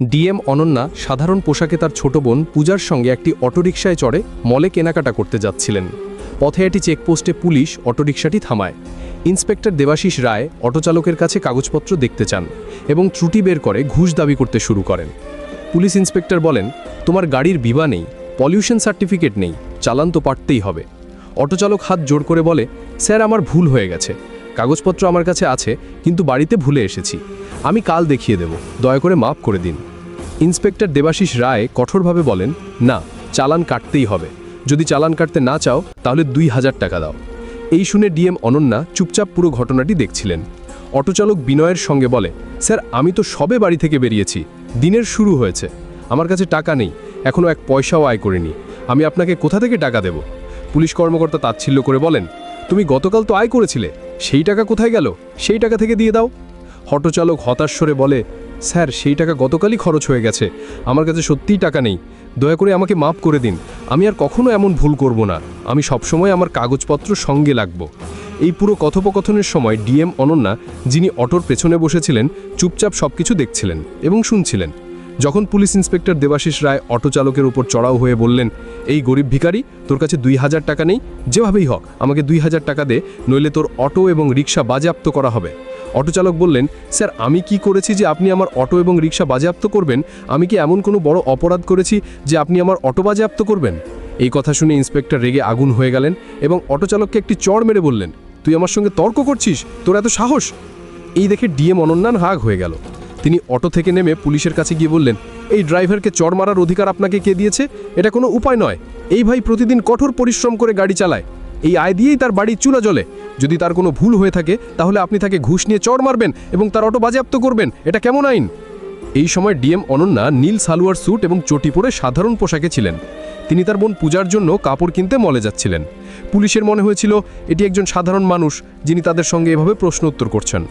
DM Ananya, সাধারণ পোশাকে তার ছোট বোন পূজার সঙ্গে একটি অটোরিকশায় চড়ে মলে কেনাকাটা করতে যাচ্ছিলেন। পথে একটি চেকপোস্টে পুলিশ অটোরিকশাটি থামায়। ইন্সপেক্টর দেবাশিস রায় অটোচালকের কাছে কাগজপত্র দেখতে চান এবং ত্রুটি বের করে ঘুষ দাবি করতে শুরু করেন। পুলিশ ইন্সপেক্টর বলেন, তোমার গাড়ির বিবা নেই, পলিউশন সার্টিফিকেট নেই, চালান তো পারতেই হবে। অটোচালক হাত জোর করে বলে, স্যার, আমার ভুল হয়ে গেছে। কাগজপত্র আমার কাছে আছে, কিন্তু বাড়িতে ভুলে এসেছি। আমি কাল দেখিয়ে দেব। দয়া করে মাফ করে দিন। ইন্সপেক্টর দেবাশিস রায় কঠোরভাবে বলেন, না, চালান কাটতেই হবে। যদি চালান কাটতে না চাও, তাহলে দুই হাজার টাকা দাও। এই শুনে ডিএম অনন্যা চুপচাপ পুরো ঘটনাটি দেখছিলেন। অটোচালক বিনয়ের সঙ্গে বলে, স্যার, আমি তো সবে বাড়ি থেকে বেরিয়েছি। দিনের শুরু হয়েছে। আমার কাছে টাকা নেই। এখনও এক পয়সাও আয় করিনি। আমি আপনাকে কোথা থেকে টাকা দেব? পুলিশ কর্মকর্তা তাচ্ছিল্য করে বলেন, তুমি গতকাল তো আয় করেছিলে। সেই টাকা কোথায় গেল? সেই টাকা থেকে দিয়ে দাও। হটোচালক হতাশ স্বরে বলে, স্যার, সেই টাকা গতকালই খরচ হয়ে গেছে। আমার কাছে সত্যিই টাকা নেই। দয়া করে আমাকে মাফ করে দিন। আমি আর কখনো এমন ভুল করব না। আমি সবসময় আমার কাগজপত্র সঙ্গে লাগব। এই পুরো কথোপকথনের সময় ডিএম অনন্যা, যিনি অটোর পেছনে বসেছিলেন, চুপচাপ সবকিছু দেখছিলেন এবং শুনছিলেন। যখন police inspector Debashis Roy auto চালকের উপর চড়াও হয়ে বললেন, এই গরিব ভিখারি, তোর কাছে দুই হাজার টাকা নেই, যেভাবেই হোক, আমাকে দুই হাজার টাকা দে, নইলে তোর অটো এবং রিক্সা বাজেয়াপ্ত করা হবে। অটো চালক বললেন, স্যার, আমি কি করেছি যে আপনি আমার অটো এবং রিক্সা বাজেয়াপ্ত করবেন? আমি কি এমন কোনো বড় অপরাধ করেছি যে আপনি আমার অটো বাজেয়াপ্ত করবেন? এই কথা শুনে ইন্সপেক্টর রেগে আগুন হয়ে গেলেন এবং অটো চালককে একটি চড় মেরে বললেন, তুই আমার সঙ্গে তর্ক করছিস? তোর এত সাহস? এই দেখে ডিএম অনন্যান হাগ হয়ে গেল। তিনি অটো থেকে নেমে পুলিশের কাছে গিয়ে বললেন, এই ড্রাইভারকে চড় মারার অধিকার আপনাকে কে দিয়েছে? এটা কোনো উপায় নয়। এই ভাই প্রতিদিন কঠোর পরিশ্রম করে গাড়ি চালায়। এই আয় দিয়েই তার বাড়ি চুলা জ্বলে। যদি তার কোনো ভুল হয়ে থাকে, তাহলে আপনি তাকে ঘুষ নিয়ে চড় মারবেন এবং তার অটো বাজেয়াপ্ত করবেন। এটা কেমন আইন? এই সময় ডিএম অনন্যা নীল সালোয়ার স্যুট এবং চটি পরে সাধারণ পোশাকে ছিলেন। তিনি তার বোন পূজার জন্য কাপড় কিনতে মলে যাচ্ছিলেন। পুলিশের মনে হয়েছিল, এটি একজন সাধারণ মানুষ যিনি তাদের সঙ্গে এভাবে প্রশ্ন উত্তর করছেন।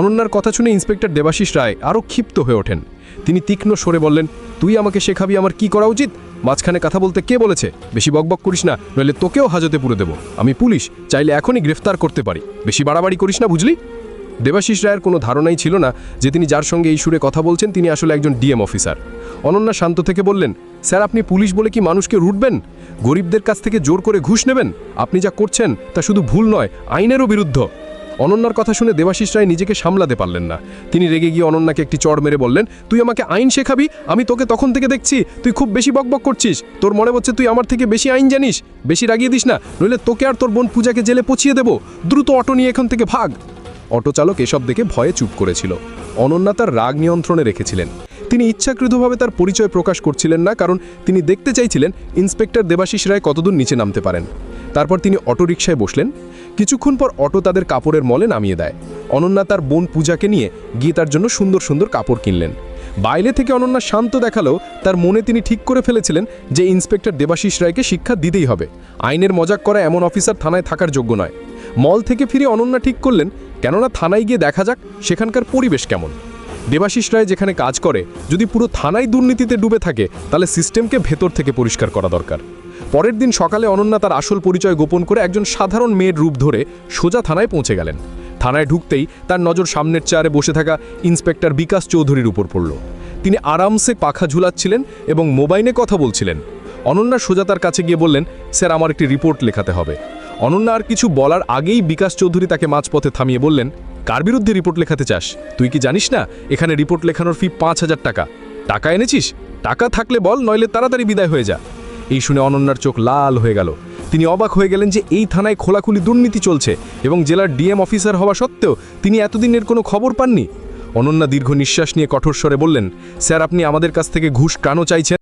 অনন্যার কথা শুনে ইন্সপেক্টর দেবাশিস রায় আরও ক্ষিপ্ত হয়ে ওঠেন। তিনি তীক্ষ্ণ সরে বললেন, তুই আমাকে শেখাবি আমার কি করা উচিত? মাঝখানে কথা বলতে কে বলেছে? বেশি বকবক করিস না, নইলে তোকেও হাজতে পুরে দেব। আমি পুলিশ, চাইলে এখনই গ্রেফতার করতে পারি। বেশি বাড়াবাড়ি করিস না, বুঝলি? দেবাশিস রায়ের কোনো ধারণাই ছিল না যে তিনি যার সঙ্গে এই সুরে কথা বলছেন, তিনি আসলে একজন ডিএম অফিসার। অনন্যা শান্ত থেকে বললেন, স্যার, আপনি পুলিশ বলে কি মানুষকে রুটবেন? গরিবদের কাছ থেকে জোর করে ঘুষ নেবেন? আপনি যা করছেন তা শুধু ভুল নয়, আইনেরও বিরুদ্ধ। অনন্যার কথা শুনে দেবাশিস রায় নিজেকে সামলাতে পারলেন না। তিনি রেগে গিয়ে অনন্যাকে একটি চড় মেরে বললেন, তুই আমাকে আইন শেখাবি? আমি তোকে তখন থেকে দেখছি। তুই খুব বেশি বকবক করছিস। তোর মনে হচ্ছে তুই আমার থেকে বেশি আইন জানিস? বেশি রাগিয়ে দিস না, নইলে তোকে আর তোর বোন পূজাকে জেলে পচিয়ে দেবো। দ্রুত অটো নিয়ে এখান থেকে ভাগ। অটো চালক এসব দেখে ভয়ে চুপ করেছিল। অনন্যা তার রাগ নিয়ন্ত্রণে রেখেছিলেন। তিনি ইচ্ছাকৃতভাবে তার পরিচয় প্রকাশ করছিলেন না, কারণ তিনি দেখতে চাইছিলেন ইন্সপেক্টর দেবাশিস রায় কতদূর নিচে নামতে পারেন। তারপর তিনি অটোরিকশায় বসলেন। কিছুক্ষণ পর অটো তাদের কাপড়ের মলে নামিয়ে দেয়। অনন্যা তার বোন পূজাকে নিয়ে গিয়ে তার জন্য সুন্দর সুন্দর কাপড় কিনলেন। বাইরে থেকে অনন্যা শান্ত দেখাল, তার মনে তিনি ঠিক করে ফেলেছিলেন যে ইন্সপেক্টর দেবাশিস রায়কে শিক্ষা দিতেই হবে। আইনের মজাক করা এমন অফিসার থানায় থাকার যোগ্য নয়। মল থেকে ফিরে অনন্যা ঠিক করলেন, কেননা থানায় গিয়ে দেখা যাক সেখানকার পরিবেশ কেমন। দেবাশিস রায় যেখানে কাজ করে, যদি পুরো থানায় দুর্নীতিতে ডুবে থাকে, তাহলে সিস্টেমকে ভেতর থেকে পরিষ্কার করা দরকার। পরের দিন সকালে অনন্যা তার আসল পরিচয় গোপন করে একজন সাধারণ মেয়ের রূপ ধরে সোজা থানায় পৌঁছে গেলেন। থানায় ঢুকতেই তার নজর সামনের চেয়ারে বসে থাকা ইন্সপেক্টর বিকাশ চৌধুরীর উপর পড়ল। তিনি আরামসে পাখা ঝুলাচ্ছিলেন এবং মোবাইলে কথা বলছিলেন। অনন্যা সোজা তার কাছে গিয়ে বললেন, স্যার, আমার একটি রিপোর্ট লেখাতে হবে। অনন্যা আর কিছু বলার আগেই বিকাশ চৌধুরী তাকে মাঝপথে থামিয়ে বললেন, কার বিরুদ্ধে রিপোর্ট লেখাতে চাস? তুই কি জানিস না? এখানে রিপোর্ট লেখানোর ফি পাঁচ হাজার টাকা। টাকা এনেছিস? টাকা থাকলে বল, নইলে তাড়াতাড়ি বিদায় হয়ে যা। এই শুনে অনন্যার চোখ লাল হয়ে গেল। তিনি অবাক হয়ে গেলেন যে এই থানায় খোলাখুলি দুর্নীতি চলছে এবং জেলার ডিএম অফিসার হওয়া সত্ত্বেও তিনি এতদিনের কোনো খবর পাননি। অনন্যা দীর্ঘ নিঃশ্বাস নিয়ে কঠোর স্বরে বললেন, স্যার, আপনি আমাদের কাছ থেকে ঘুষ কেন চাইছেন?